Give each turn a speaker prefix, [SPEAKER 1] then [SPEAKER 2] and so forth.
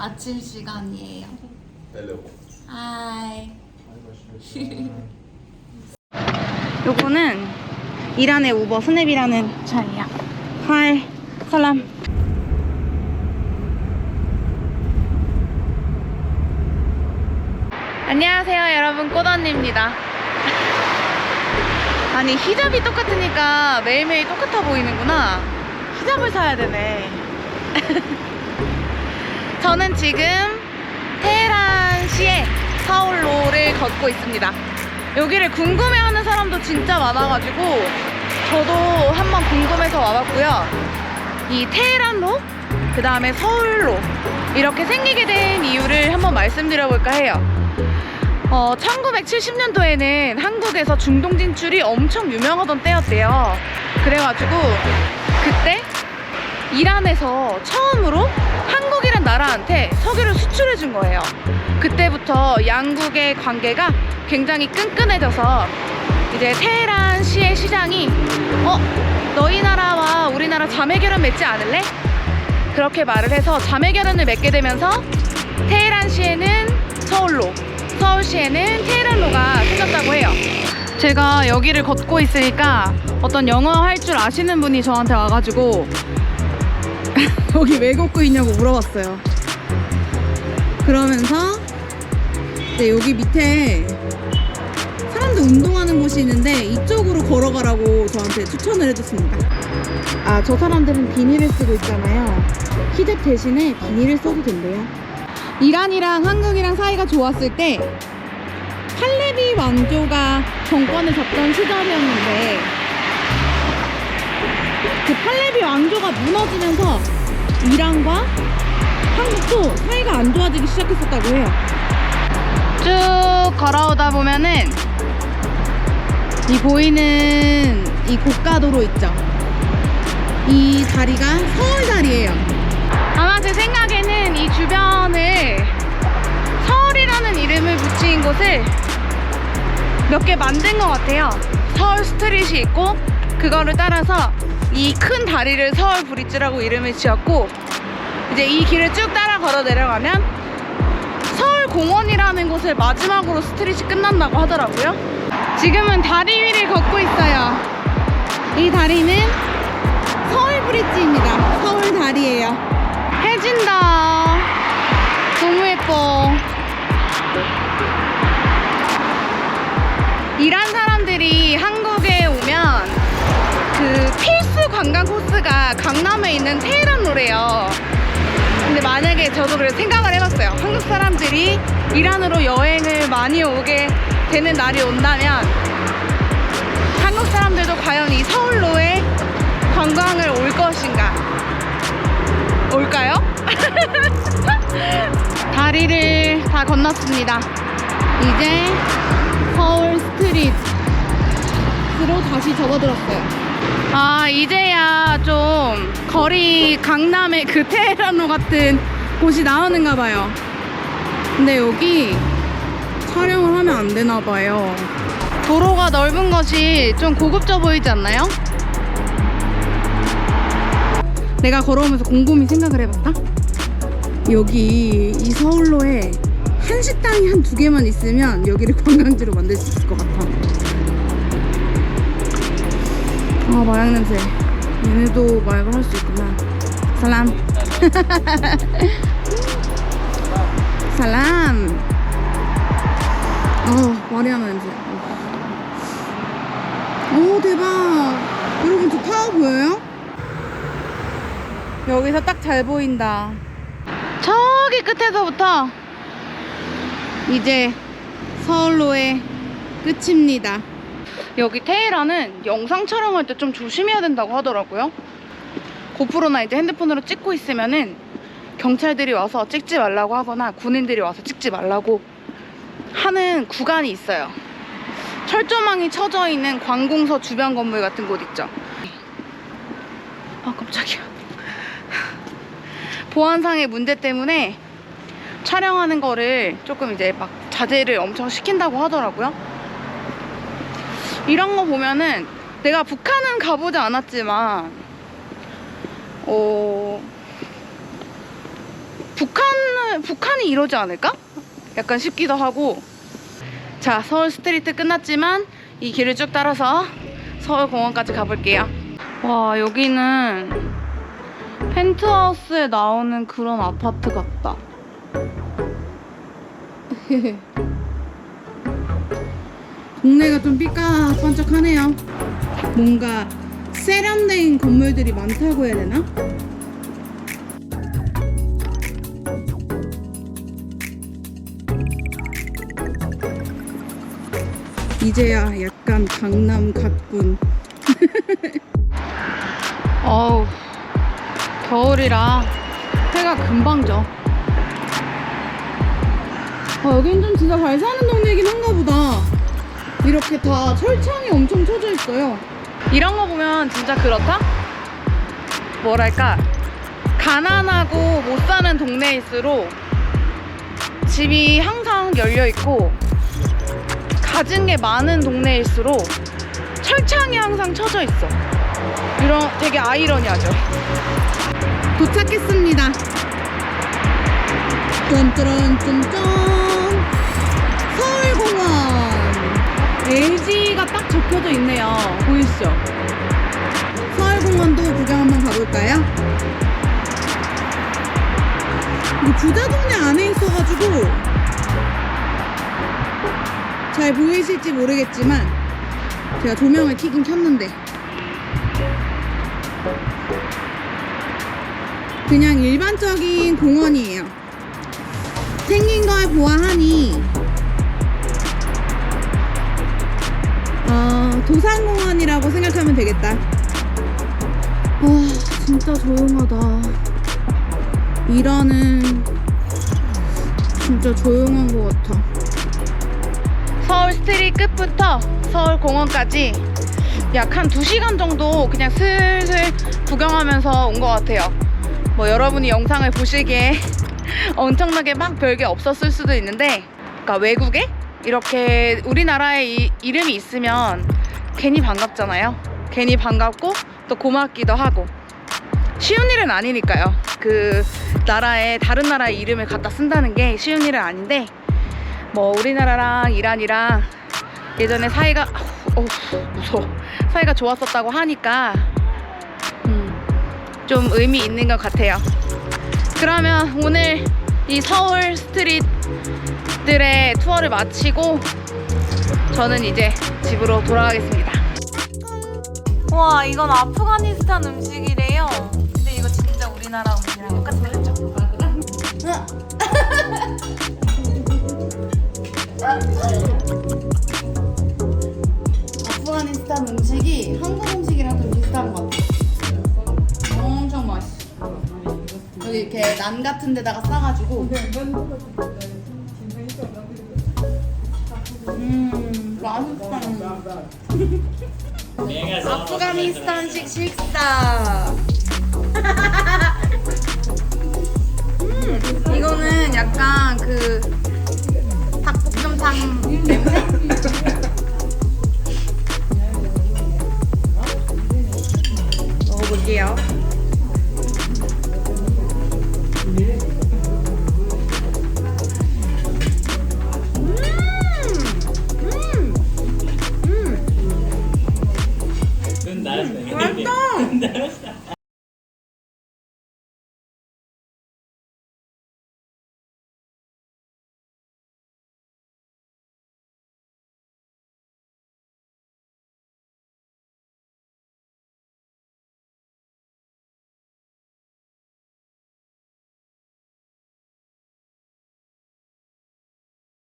[SPEAKER 1] 아침 시간이에요. 하이.
[SPEAKER 2] 요거는 이란의 우버 스냅이라는 차예요. 하이, 살람. 안녕하세요, 여러분. 꽃언니입니다. 아니, 히잡이 똑같으니까 매일매일 똑같아 보이는구나. 히잡을 사야 되네. 저는 지금 테헤란시의 서울로를 걷고 있습니다. 여기를 궁금해하는 사람도 진짜 많아가지고 저도 한번 궁금해서 와봤고요. 이 테헤란로, 그 다음에 서울로 이렇게 생기게 된 이유를 한번 말씀드려볼까 해요. 어, 1970년도에는 한국에서 중동 진출이 엄청 유명하던 때였대요. 그래가지고 그때 이란에서 처음으로 한국이란 나라한테 석유를 수출해 준 거예요. 그때부터 양국의 관계가 굉장히 끈끈해져서 이제 테헤란 시의 시장이 어 너희 나라와 우리나라 자매 결혼 맺지 않을래? 그렇게 말을 해서 자매 결혼을 맺게 되면서 테헤란 시에는 서울로, 서울시에는 테헤란로가 생겼다고 해요. 제가 여기를 걷고 있으니까 어떤 영어 할 줄 아시는 분이 저한테 와가지고 여기 왜 걷고 있냐고 물어봤어요. 그러면서 네, 여기 밑에 사람들 운동하는 곳이 있는데 이쪽으로 걸어가라고 저한테 추천을 해줬습니다. 아, 저 사람들은 비닐을 쓰고 있잖아요. 히잡 대신에 비닐을 써도 된대요. 이란이랑 한국이랑 사이가 좋았을 때 팔레비 왕조가 정권을 잡던 시절이었는데 그 팔레비 왕조가 무너지면서 이란과 한국도 사이가 안 좋아지기 시작했었다고 해요. 쭉 걸어오다 보면은 이 보이는 이 고가도로 있죠. 이 다리가 서울 다리예요. 아마 제 생각에는 이 주변을 서울이라는 이름을 붙인 곳을 몇 개 만든 것 같아요. 서울 스트릿이 있고 그거를 따라서 이 큰 다리를 서울 브릿지라고 이름을 지었고 이제 이 길을 쭉 따라 걸어 내려가면 서울 공원이라는 곳을 마지막으로 스트릿이 끝난다고 하더라고요. 지금은 다리 위를 걷고 있어요. 이 다리는 서울 브릿지입니다. 서울 다리예요. 해진다. 강남에 있는 테헤란 로래요. 근데 만약에 저도 그래 생각을 해봤어요. 한국 사람들이 이란으로 여행을 많이 오게 되는 날이 온다면 한국 사람들도 과연 이 서울로에 관광을 올 것인가? 올까요? 다리를 다 건넜습니다. 이제 서울 스트릿으로 다시 접어들었어요. 아, 이제야 좀 거리 강남의 그 테헤란로 같은 곳이 나오는가 봐요. 근데 여기 촬영을 하면 안 되나 봐요. 도로가 넓은 것이 좀 고급져 보이지 않나요? 내가 걸어오면서 곰곰이 생각을 해봤다. 여기 이 서울로에 한식당이 한 두 개만 있으면 여기를 관광지로 만들 수 있을 것 같아. 아 마약 냄새. 얘네도 마약을 할 수 있구나. 살람. 살람. 어 마리아나 냄새. 오 대박. 여러분 저 타워 보여요? 여기서 딱 잘 보인다. 저기 끝에서부터 이제 서울로의 끝입니다. 여기 테헤란은 영상 촬영할 때 좀 조심해야 된다고 하더라고요. 고프로나 이제 핸드폰으로 찍고 있으면은 경찰들이 와서 찍지 말라고 하거나 군인들이 와서 찍지 말라고 하는 구간이 있어요. 철조망이 쳐져 있는 관공서 주변 건물 같은 곳 있죠. 아 깜짝이야. 보안상의 문제 때문에 촬영하는 거를 조금 이제 막 자제를 엄청 시킨다고 하더라고요. 이런 거 보면은 내가 북한은 가보지 않았지만 어 북한은 북한이 이러지 않을까? 약간 싶기도 하고. 자, 서울 스트리트 끝났지만 이 길을 쭉 따라서 서울공원까지 가볼게요. 와, 여기는 펜트하우스에 나오는 그런 아파트 같다. 동네가 좀 삐까뻔쩍하네요. 뭔가 세련된 건물들이 많다고 해야 되나? 이제야 약간 강남 같군. 어우, 겨울이라 해가 금방 져. 아, 여긴 좀 진짜 잘 사는. 이렇게 다 철창이 엄청 쳐져 있어요. 이런 거 보면 진짜 그렇다? 뭐랄까, 가난하고 못 사는 동네일수록 집이 항상 열려 있고, 가진 게 많은 동네일수록 철창이 항상 쳐져 있어. 이런 되게 아이러니하죠. 도착했습니다. 짠짜란짠짠 서울공원 LG가 딱 적혀져 있네요. 보이시죠? 서울공원도 구경 한번 가볼까요? 이거 부자 동네 안에 있어가지고 잘 보이실지 모르겠지만 제가 조명을 켜긴 켰는데 그냥 일반적인 공원이에요. 생긴 걸 보아하니 어, 도산공원이라고 생각하면 되겠다. 와 진짜 조용하다. 일하는 진짜 조용한 것 같아. 서울 스트릿 끝부터 서울 공원까지 약 한 2시간 정도 그냥 슬슬 구경하면서 온 것 같아요. 뭐 여러분이 영상을 보시기에 엄청나게 막 별게 없었을 수도 있는데 그러니까 외국에 이렇게 우리나라에 이, 이름이 있으면 괜히 반갑잖아요. 괜히 반갑고 또 고맙기도 하고 쉬운 일은 아니니까요. 그 나라에 다른 나라의 이름을 갖다 쓴다는 게 쉬운 일은 아닌데 뭐 우리나라랑 이란이랑 예전에 사이가 어 무서워 사이가 좋았었다고 하니까 음, 좀 의미 있는 것 같아요. 그러면 오늘 이 서울 스트릿 들의 투어를 마치고 저는 이제 집으로 돌아가겠습니다. 와 이건 아프가니스탄 음식이래요. 근데 이거 진짜 우리나라 음식이랑 똑같은 거죠? 아프가니스탄 음식이 한국 음식이랑 좀 비슷한 것 같아. 엄청 맛있어. 여기 이렇게 난 같은 데다가 싸가지고. 음, 맛있다. 아프가니스탄식 식사.